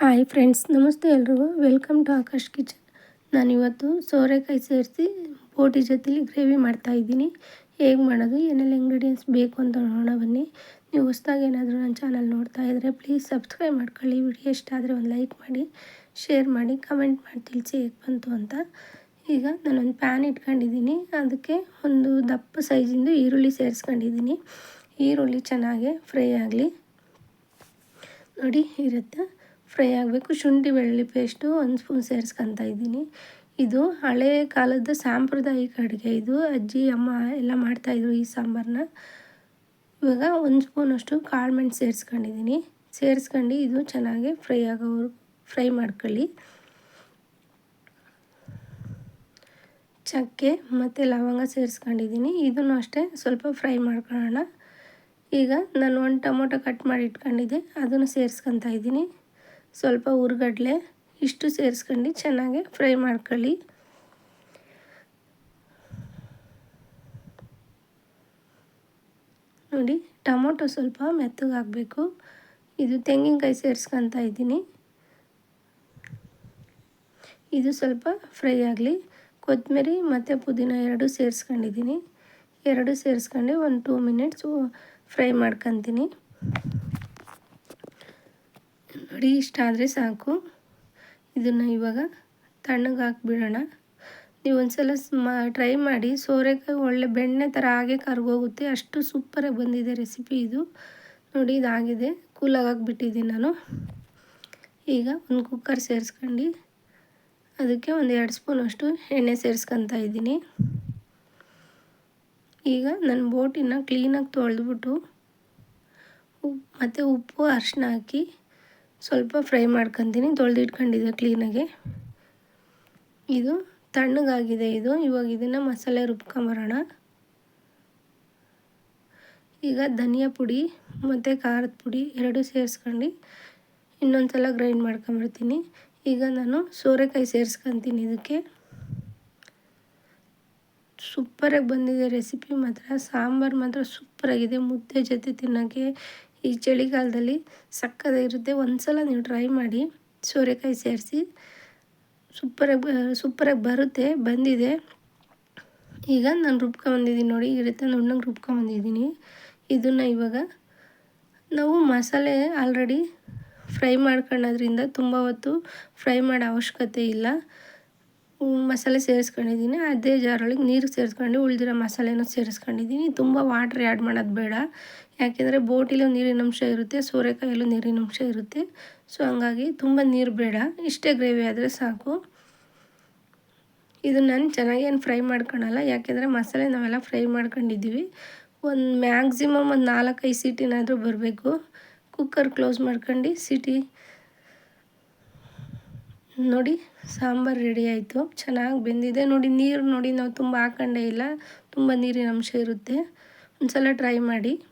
Hi friends, ನಮಸ್ತೆ ಎಲ್ರಿಗೂ. Welcome to Akash kitchen. ನಾನಿವತ್ತು ಸೋರೆಕಾಯಿ ಸೇರಿಸಿ ಬೋಟಿ ಜೊತೆಲಿ ಗ್ರೇವಿ ಮಾಡ್ತಾಯಿದ್ದೀನಿ ಹೇಗೆ ಮಾಡೋದು, ಏನೆಲ್ಲ ಇಂಗ್ರೀಡಿಯೆಂಟ್ಸ್ ಬೇಕು ಅಂತ ನೋಡೋಣ ಬನ್ನಿ. ನೀವು ಹೊಸ್ದಾಗಿ ಏನಾದರೂ ನನ್ನ ಚಾನಲ್ ನೋಡ್ತಾ ಇದ್ದರೆ ಪ್ಲೀಸ್ ಸಬ್ಸ್ಕ್ರೈಬ್ ಮಾಡ್ಕೊಳ್ಳಿ. ವಿಡಿಯೋ ಇಷ್ಟ ಆದರೆ ಒಂದು ಲೈಕ್ ಮಾಡಿ ಶೇರ್ ಮಾಡಿ ಕಮೆಂಟ್ ಮಾಡಿ, ತಿಳಿಸಿ ಹೇಗೆ ಬಂತು ಅಂತ. ಈಗ ನಾನೊಂದು ಪ್ಯಾನ್ ಇಟ್ಕೊಂಡಿದ್ದೀನಿ. ಅದಕ್ಕೆ ಒಂದು ದಪ್ಪ ಸೈಜಿಂದು ಈರುಳ್ಳಿ ಸೇರಿಸ್ಕೊಂಡಿದ್ದೀನಿ. ಈರುಳ್ಳಿ ಚೆನ್ನಾಗೆ ಫ್ರೈ ಆಗಲಿ. ನೋಡಿ, ಇರುತ್ತೆ. ಫ್ರೈ ಆಗಬೇಕು, ಶುಂಠಿ, ಬೆಳ್ಳುಳ್ಳಿ ಪೇಸ್ಟು ಒಂದು ಸ್ಪೂನ್ ಸೇರಿಸ್ಕೊತಾ ಇದ್ದೀನಿ. ಇದು ಹಳೆ ಕಾಲದ ಸಾಂಪ್ರದಾಯಿಕ ಅಡುಗೆ. ಇದು ಅಜ್ಜಿ, ಅಮ್ಮ ಎಲ್ಲ ಮಾಡ್ತಾಯಿದ್ರು ಈ ಸಾಂಬಾರನ್ನ ಇವಾಗ ಒಂದು ಸ್ಪೂನಷ್ಟು ಕಾಳು ಮೆಣಸು ಸೇರಿಸ್ಕೊಂಡಿದ್ದೀನಿ. ಸೇರಿಸ್ಕೊಂಡು ಇದು ಚೆನ್ನಾಗಿ ಫ್ರೈ ಆಗೋವ್ರು ಫ್ರೈ ಮಾಡ್ಕೊಳ್ಳಿ. ಚಕ್ಕೆ ಮತ್ತು ಲವಂಗ ಸೇರಿಸ್ಕೊಂಡಿದ್ದೀನಿ. ಇದನ್ನು ಅಷ್ಟೇ ಸ್ವಲ್ಪ ಫ್ರೈ ಮಾಡ್ಕೊಳ್ಳೋಣ. ಈಗ ನಾನು ಒಂದು ಟೊಮೊಟೊ ಕಟ್ ಮಾಡಿ ಇಟ್ಕೊಂಡಿದ್ದೆ, ಅದನ್ನು ಸೇರಿಸ್ಕೊತಾ ಇದ್ದೀನಿ. ಸ್ವಲ್ಪ ಹುರ್ಗಡ್ಲೆ ಇಷ್ಟು ಸೇರಿಸ್ಕೊಂಡು ಚೆನ್ನಾಗಿ ಫ್ರೈ ಮಾಡ್ಕೊಳ್ಳಿ. ನೋಡಿ, ಟೊಮೊಟೊ ಸ್ವಲ್ಪ ಮೆತ್ತಗಾಗಬೇಕು ಇದು ತೆಂಗಿನಕಾಯಿ ಸೇರಿಸ್ಕೊತಾ ಇದ್ದೀನಿ. ಇದು ಸ್ವಲ್ಪ ಫ್ರೈ ಆಗಲಿ. ಕೊತ್ತಂಬರಿ ಮತ್ತು ಪುದೀನ ಎರಡು ಸೇರಿಸ್ಕೊಂಡಿದ್ದೀನಿ. ಎರಡು ಸೇರಿಸ್ಕೊಂಡು ಒಂದು ಟೂ ಮಿನಿಟ್ಸು ಫ್ರೈ ಮಾಡ್ಕೊತೀನಿ. ನೋಡಿ, ಇಷ್ಟ ಆದರೆ ಸಾಕು. ಇದನ್ನು ಇವಾಗ ತಣ್ಣಗೆ ಹಾಕ್ಬಿಡೋಣ. ನೀವು ಒಂದು ಸಲ ಮಾ ಟ್ರೈ ಮಾಡಿ. ಸೋರೆಕಾಯಿ ಒಳ್ಳೆ ಬೆಣ್ಣೆ ಥರ ಹಾಗೆ ಕರ್ಗೋಗುತ್ತೆ. ಅಷ್ಟು ಸೂಪರಾಗಿ ಬಂದಿದೆ ರೆಸಿಪಿ ಇದು. ನೋಡಿ, ಇದಾಗಿದೆ. ಕೂಲಾಗಿ ಹಾಕ್ಬಿಟ್ಟಿದ್ದೀನಿ ನಾನು. ಈಗ ಒಂದು ಕುಕ್ಕರ್ ಸೇರಿಸ್ಕೊಂಡು. ಅದಕ್ಕೆ ಒಂದು ಎರಡು ಸ್ಪೂನ್ ಅಷ್ಟು ಎಣ್ಣೆ ಸೇರಿಸ್ಕೊತಾ ಇದ್ದೀನಿ. ಈಗ ನನ್ನ ಬೋಟಿನ ಕ್ಲೀನಾಗಿ ತೊಳೆದ್ಬಿಟ್ಟು ಮತ್ತು ಉಪ್ಪು ಅರಿಶಿನ ಹಾಕಿ. ಸ್ವಲ್ಪ ಫ್ರೈ ಮಾಡ್ಕೊತೀನಿ ತೊಳೆದಿಟ್ಕೊಂಡಿದ್ದೆ ಕ್ಲೀನಾಗಿ ಇದು ತಣ್ಣಗಾಗಿದೆ ಇದು. ಇವಾಗ ಇದನ್ನು ಮಸಾಲೆ ರುಬ್ಕೊಂಬರೋಣ ಈಗ ಧನಿಯಾ ಪುಡಿ ಮತ್ತು ಖಾರದ ಪುಡಿ ಎರಡು ಸೇರಿಸ್ಕೊಂಡು ಇನ್ನೊಂದು ಸಲ ಗ್ರೈಂಡ್ ಮಾಡ್ಕೊಂಬರ್ತೀನಿ ಈಗ ನಾನು ಸೋರೆಕಾಯಿ ಸೇರಿಸ್ಕೊತೀನಿ ಇದಕ್ಕೆ. ಸೂಪರಾಗಿ ಬಂದಿದೆ ರೆಸಿಪಿ ಮಾತ್ರ. ಸಾಂಬಾರು ಮಾತ್ರ ಸೂಪರಾಗಿದೆ. ಮುದ್ದೆ ಜೊತೆ ತಿನ್ನೋಕ್ಕೆ ಈ ಚಳಿಗಾಲದಲ್ಲಿ ಸಕ್ಕತ್ತಾಗಿರುತ್ತೆ ಒಂದು ಸಲ ನೀವು ಟ್ರೈ ಮಾಡಿ ಸೋರೆಕಾಯಿ ಸೇರಿಸಿ ಸೂಪರಾಗಿ ಸೂಪರಾಗಿ ಬರುತ್ತೆ, ಬಂದಿದೆ. ಈಗ ನಾನು ರುಬ್ಕೊಂಬಂದಿದ್ದೀನಿ ನೋಡಿ, ಈ ರೀತಿ ನುಣ್ಣಗೆ ರುಬ್ಕೊಂಬಂದಿದ್ದೀನಿ ಇದನ್ನು ಇವಾಗ ನಾವು ಮಸಾಲೆ ಆಲ್ರೆಡಿ ಫ್ರೈ ಮಾಡ್ಕೊಳ್ಳೋದ್ರಿಂದ ತುಂಬ ಹೊತ್ತು ಫ್ರೈ ಮಾಡೋ ಅವಶ್ಯಕತೆ ಇಲ್ಲ. ಮಸಾಲೆ ಸೇರಿಸ್ಕೊಂಡಿದ್ದೀನಿ. ಅದೇ ಜಾರೊಳಗೆ ನೀರು ಸೇರಿಸ್ಕೊಂಡು ಉಳಿದಿರೋ ಮಸಾಲೆನೂ ಸೇರಿಸ್ಕೊಂಡಿದ್ದೀನಿ. ತುಂಬ ವಾಟ್ರ್ ಆ್ಯಡ್ ಮಾಡೋದು ಬೇಡ. ಯಾಕೆಂದರೆ ಬೋಟಿಲೂ ನೀರಿನ ಅಂಶ ಇರುತ್ತೆ, ಸೋರೆಕಾಯಲ್ಲೂ ನೀರಿನ ಅಂಶ ಇರುತ್ತೆ. ಸೊ ಹಂಗಾಗಿ ತುಂಬ ನೀರು ಬೇಡ. ಇಷ್ಟೇ ಗ್ರೇವಿ ಆದರೆ ಸಾಕು. ಇದು ನಾನು ಚೆನ್ನಾಗೇನು ಫ್ರೈ ಮಾಡ್ಕೊಳಲ್ಲ. ಯಾಕೆಂದರೆ ಮಸಾಲೆ ನಾವೆಲ್ಲ ಫ್ರೈ ಮಾಡ್ಕೊಂಡಿದ್ದೀವಿ. ಒಂದು ಮ್ಯಾಕ್ಸಿಮಮ್ ಒಂದು ನಾಲ್ಕೈದು ಸೀಟಿನಾದರೂ ಬರಬೇಕು. ಕುಕ್ಕರ್ ಕ್ಲೋಸ್ ಮಾಡ್ಕೊಂಡು ಸೀಟಿ ನೋಡಿ, ಸಾಂಬಾರು ರೆಡಿ ಆಯಿತು. ಚೆನ್ನಾಗಿ ಬೆಂದಿದೆ. ನೋಡಿ, ನೀರು ನೋಡಿ, ನಾವು ತುಂಬ ಹಾಕೊಂಡೇ ಇಲ್ಲ. ತುಂಬ ನೀರಿನ ಅಂಶ ಇರುತ್ತೆ. ಒಂದು ಸಲ ಟ್ರೈ ಮಾಡಿ.